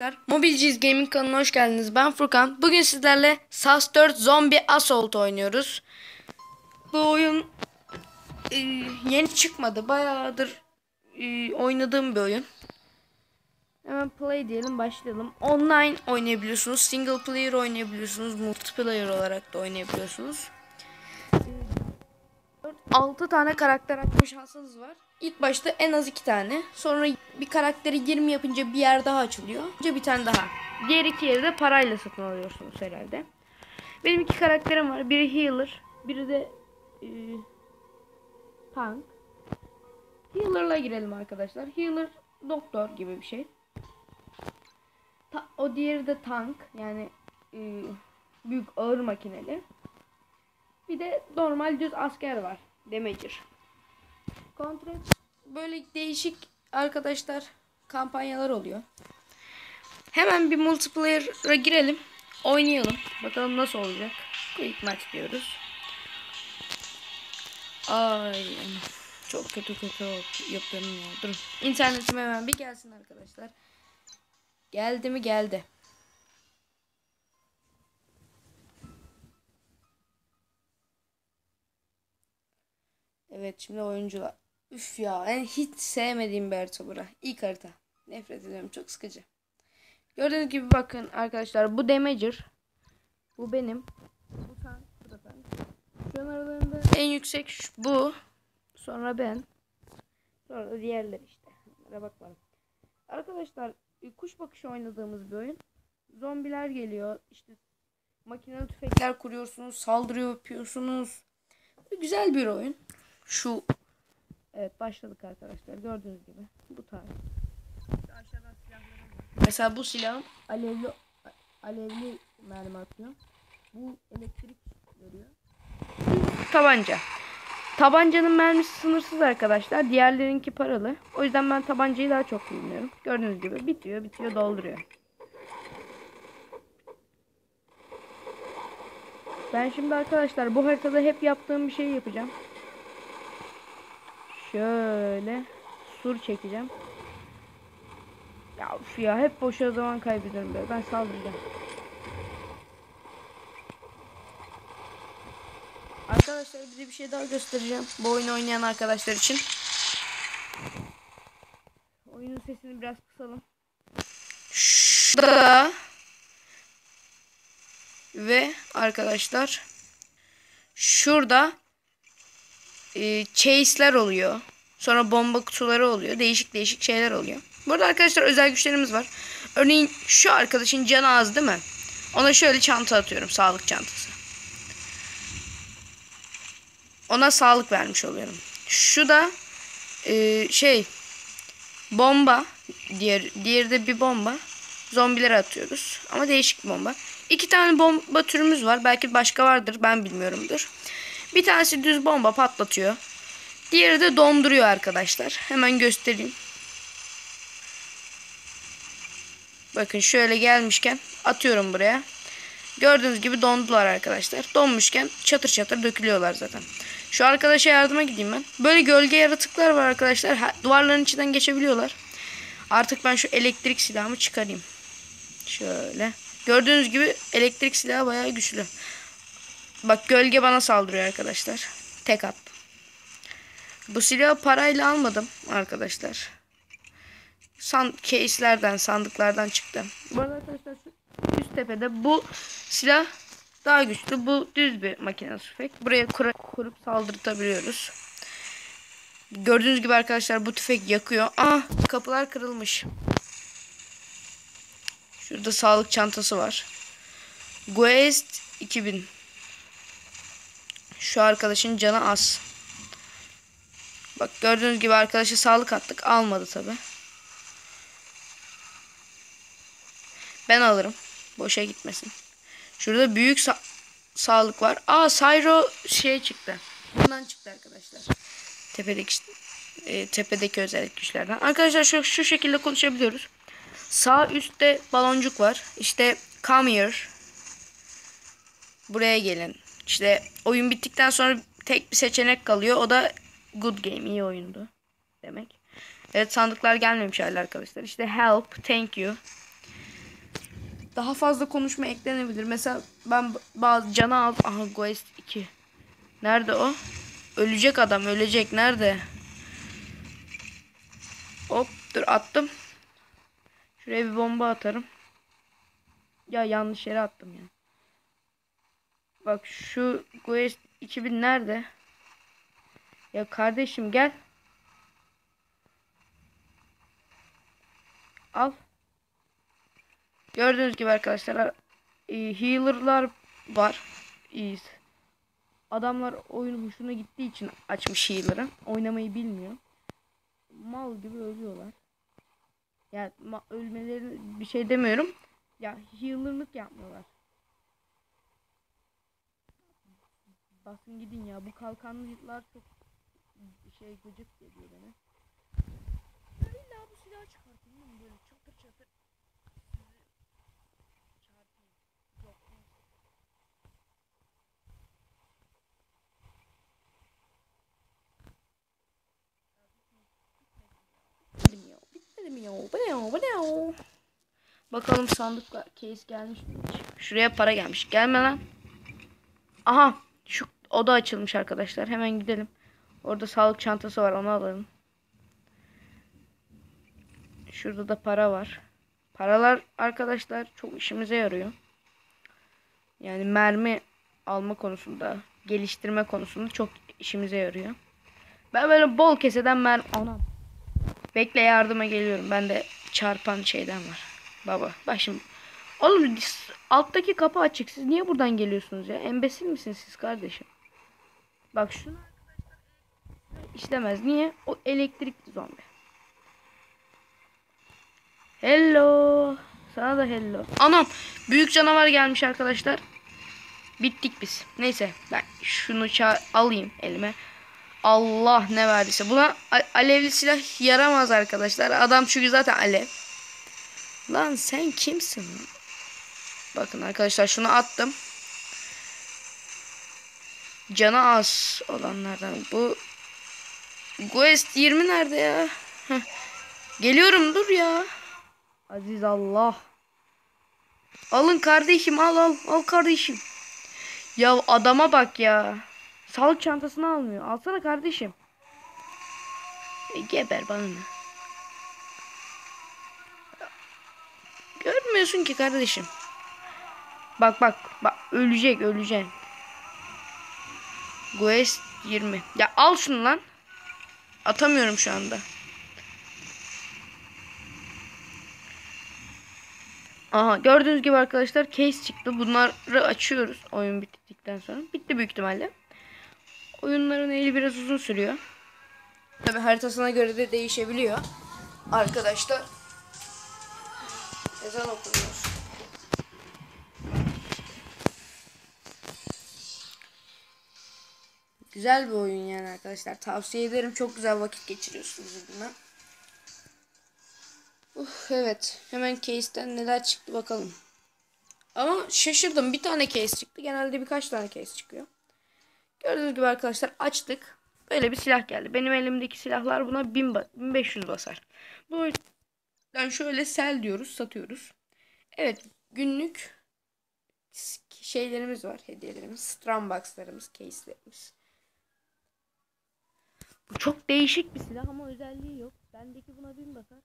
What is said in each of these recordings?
Arkadaşlar, Mobilciz Gaming kanalına hoş geldiniz. Ben Furkan. Bugün sizlerle SAS 4 Zombie Assault oynuyoruz. Bu oyun e, yeni çıkmadı. Bayağıdır e, oynadığım bir oyun. Hemen play diyelim başlayalım. Online oynayabiliyorsunuz. Single player oynayabiliyorsunuz. Multiplayer olarak da oynayabiliyorsunuz. 6 tane karakter açma şansınız var. İlk başta en az 2 tane. Sonra bir karakteri 20 yapınca bir yer daha açılıyor. Önce bir tane daha. Diğer iki yeri de parayla satın alıyorsunuz herhalde. Benim iki karakterim var. Biri healer, biri de e, tank. Healer'la girelim arkadaşlar. Healer doktor gibi bir şey. Ta- o diğeri de tank. Yani e, büyük ağır makineli. Bir de normal düz asker var. Damager. Kontrol böyle değişik arkadaşlar kampanyalar oluyor. Hemen bir multiplayer'a girelim. Oynayalım. Bakalım nasıl olacak. Quick maç diyoruz. Ay çok kötü kötü yapıyorum ya. Durun. İnternetim hemen bir gelsin arkadaşlar. Geldi mi geldi. Evet şimdi oyuncular. Üf ya en hiç sevmediğim bir harita bura. İlk harita. Nefret ediyorum çok sıkıcı. Gördüğünüz gibi bakın arkadaşlar bu Damager. Bu benim. Bu tank. Bu da tank. Şu an aralarında en yüksek şu- bu. Sonra ben. Sonra da diğerleri işte. Bunlara bakmadım. Arkadaşlar e, kuş bakışı oynadığımız bir oyun. Zombiler geliyor. İşte makinalı tüfekler kuruyorsunuz. Saldırı yapıyorsunuz. Güzel bir oyun. Şu Evet başladık arkadaşlar. Gördüğünüz gibi bu tarz. Aşağıdan. Mesela bu silahın alevli alevli mermi atıyor. Bu elektrik veriyor. Tabanca. Tabancanın mermisi sınırsız arkadaşlar. Diğerlerinki paralı. O yüzden ben tabancayı daha çok kullanıyorum. Gördüğünüz gibi bitiyor, bitiyor, dolduruyor. Ben şimdi arkadaşlar bu haritada hep yaptığım bir şey yapacağım. Şöyle sur çekeceğim. Ya uf ya hep boşa zaman kaybediyorum böyle. Ben saldıracağım. Arkadaşlar bize bir şey daha göstereceğim. Bu oyunu oynayan arkadaşlar için. Oyunun sesini biraz kısalım. Şurada ve arkadaşlar şurada e, chase'ler oluyor. Sonra bomba kutuları oluyor. Değişik değişik şeyler oluyor. Burada arkadaşlar özel güçlerimiz var. Örneğin şu arkadaşın canı az değil mi? Ona şöyle çanta atıyorum. Sağlık çantası. Ona sağlık vermiş oluyorum. Şu da e, şey bomba. Diğer, diğeri de bir bomba. Zombilere atıyoruz. Ama değişik bomba. İki tane bomba türümüz var. Belki başka vardır. Ben bilmiyorumdur. Bir tanesi düz bomba patlatıyor. Diğeri de donduruyor arkadaşlar. Hemen göstereyim. Bakın şöyle gelmişken atıyorum buraya. Gördüğünüz gibi dondular arkadaşlar. Donmuşken çatır çatır dökülüyorlar zaten. Şu arkadaşa yardıma gideyim ben. Böyle gölge yaratıklar var arkadaşlar. Duvarların içinden geçebiliyorlar. Artık ben şu elektrik silahımı çıkarayım. Şöyle. Gördüğünüz gibi elektrik silahı bayağı güçlü. Bak gölge bana saldırıyor arkadaşlar. Tek at. Bu silahı parayla almadım arkadaşlar. San case'lerden, sandıklardan çıktı. Bu arada arkadaşlar üst tepede bu silah daha güçlü. Bu düz bir makine tüfek. Buraya kur kurup saldırtabiliyoruz. Gördüğünüz gibi arkadaşlar bu tüfek yakıyor. Ah kapılar kırılmış. Şurada sağlık çantası var. Guest 2000 şu arkadaşın canı az. Bak gördüğünüz gibi arkadaşa sağlık attık. Almadı tabi. Ben alırım. Boşa gitmesin. Şurada büyük sa sağlık var. Aa Sayro şey çıktı. Bundan çıktı arkadaşlar. Tepedeki e, tepedeki özellik güçlerden. Arkadaşlar şu, şu şekilde konuşabiliyoruz. Sağ üstte baloncuk var. İşte come here. Buraya gelin. İşte oyun bittikten sonra tek bir seçenek kalıyor. O da good game. iyi oyundu. Demek. Evet sandıklar gelmemiş hala arkadaşlar. İşte help, thank you. daha fazla konuşma eklenebilir. Mesela ben bazı cana al. Aha Ghost 2. Nerede o? Ölecek adam ölecek. Nerede? Hop dur attım. Şuraya bir bomba atarım. Ya yanlış yere attım ya. Bak şu Quest 2000 nerede? Ya kardeşim gel. Al. Gördüğünüz gibi arkadaşlar e, healer'lar var. İyiyiz. Adamlar oyun hoşuna gittiği için açmış healer'ı. Oynamayı bilmiyor. Mal gibi ölüyorlar. Yani ölmeleri bir şey demiyorum. Ya healer'lık yapmıyorlar. Basın gidin ya. Bu kalkanlılar çok şey gıcık geliyor bana. Ya illa bu silahı çıkartayım değil mi? Böyle çatır çatır. Bitmedi mi ya? Bu ne ya? Bu ne ya? Bakalım sandıkla case gelmiş mi? Şuraya para gelmiş. Gelme lan. Aha. Şu oda açılmış arkadaşlar. Hemen gidelim. Orada sağlık çantası var. Onu alalım. Şurada da para var. Paralar arkadaşlar çok işimize yarıyor. Yani mermi alma konusunda, geliştirme konusunda çok işimize yarıyor. Ben böyle bol keseden mermi... Anam. Bekle yardıma geliyorum. Ben de çarpan şeyden var. Baba bak şimdi. Oğlum alttaki kapı açık. Siz niye buradan geliyorsunuz ya? Embesil misiniz siz kardeşim? Bak şunu işlemez. Niye? O elektrikli zombi. Hello. Sana da hello. Anam büyük canavar gelmiş arkadaşlar. Bittik biz. Neyse ben şunu alayım elime. Allah ne verdiyse. Buna alevli silah yaramaz arkadaşlar. Adam çünkü zaten alev. Lan sen kimsin? Bakın arkadaşlar şunu attım. Canı az olanlardan. Bu Quest 20 nerede ya? Geliyorum dur ya. Aziz Allah. Alın kardeşim al al. Al kardeşim. Ya adama bak ya. Sağlık çantasını almıyor. Alsana kardeşim. E, geber bana? Görmüyorsun ki kardeşim. Bak bak bak ölecek ölecek. Quest 20. Ya al şunu lan. Atamıyorum şu anda. Aha gördüğünüz gibi arkadaşlar case çıktı. Bunları açıyoruz oyun bittikten sonra. Bitti büyük ihtimalle. Oyunların eli biraz uzun sürüyor. Tabi haritasına göre de değişebiliyor. Arkadaşlar. Ezan okunuyor. Güzel bir oyun yani arkadaşlar. Tavsiye ederim. Çok güzel vakit geçiriyorsunuz bununla. Uh, evet. Hemen case'ten neler çıktı bakalım. Ama şaşırdım. Bir tane case çıktı. Genelde birkaç tane case çıkıyor. Gördüğünüz gibi arkadaşlar açtık. Böyle bir silah geldi. Benim elimdeki silahlar buna 1000 ba- 1500 basar. Bu yüzden şöyle sel diyoruz. Satıyoruz. Evet. Günlük şeylerimiz var. Hediyelerimiz. Strumbox'larımız. Case'lerimiz. Bu çok değişik bir silah ama özelliği yok. Bendeki buna 1000 basar.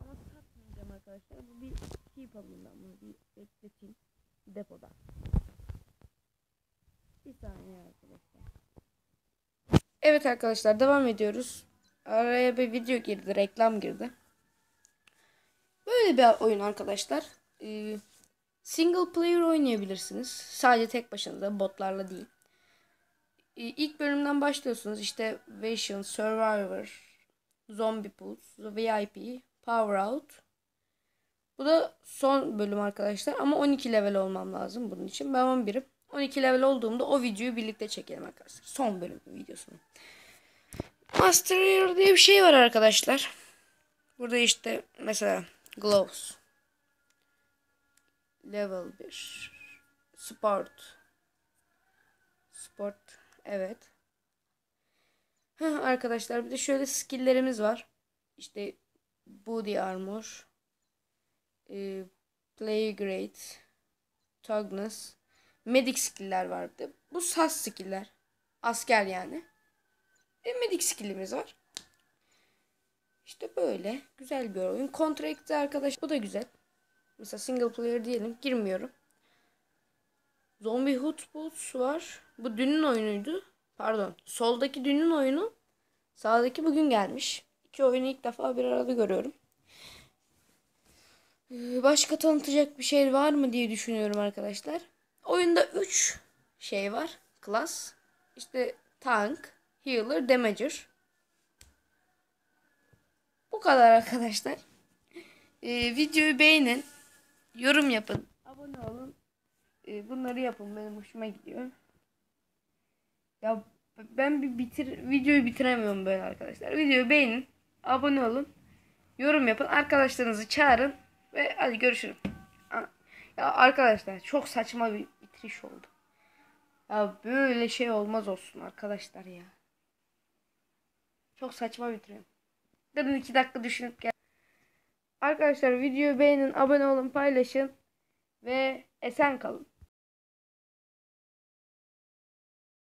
Ama satmayacağım arkadaşlar. Bu bir keep alayım ben bunu. Bir bekleteyim. Depoda. Bir saniye arkadaşlar. Evet arkadaşlar devam ediyoruz. Araya bir video girdi. Reklam girdi. Böyle bir oyun arkadaşlar. Ee, single player oynayabilirsiniz. Sadece tek başınıza botlarla değil. Ee, ilk bölümden başlıyorsunuz. İşte Vision, Survivor, Zombie Pools, VIP, Power Out. Bu da son bölüm arkadaşlar. Ama 12 level olmam lazım bunun için. Ben 11'im. 12 level olduğumda o videoyu birlikte çekelim arkadaşlar. Son bölüm videosunu. Master Hero diye bir şey var arkadaşlar. Burada işte mesela Gloves. Level 1. Sport. Sport. Evet. Arkadaşlar bir de şöyle skill'lerimiz var. İşte body armor. e, Play great. Toughness. Medic skill'ler vardı. Bu sas skill'ler. Asker yani. Ve medic skill'imiz var. İşte böyle. Güzel bir oyun. Contract'te arkadaş bu da güzel. Mesela single player diyelim. Girmiyorum. Zombie Hood Boots var. Bu dünün oyunuydu. Pardon. Soldaki dünün oyunu. Sağdaki bugün gelmiş. İki oyunu ilk defa bir arada görüyorum. Ee, Başka tanıtacak bir şey var mı diye düşünüyorum arkadaşlar. Oyunda 3 şey var. Class. İşte tank, healer, damager. Bu kadar arkadaşlar. Ee, videoyu beğenin. Yorum yapın. Abone olun. Ee, bunları yapın. Benim hoşuma gidiyor. Ya ben bir bitir videoyu bitiremiyorum böyle arkadaşlar. Videoyu beğenin. Abone olun. Yorum yapın. Arkadaşlarınızı çağırın. Ve hadi görüşürüz. Ya arkadaşlar çok saçma bir bitiriş oldu. Ya böyle şey olmaz olsun arkadaşlar ya. Çok saçma bitiriyorum. Dedim iki dakika düşünüp gel. Arkadaşlar videoyu beğenin, abone olun, paylaşın ve esen kalın.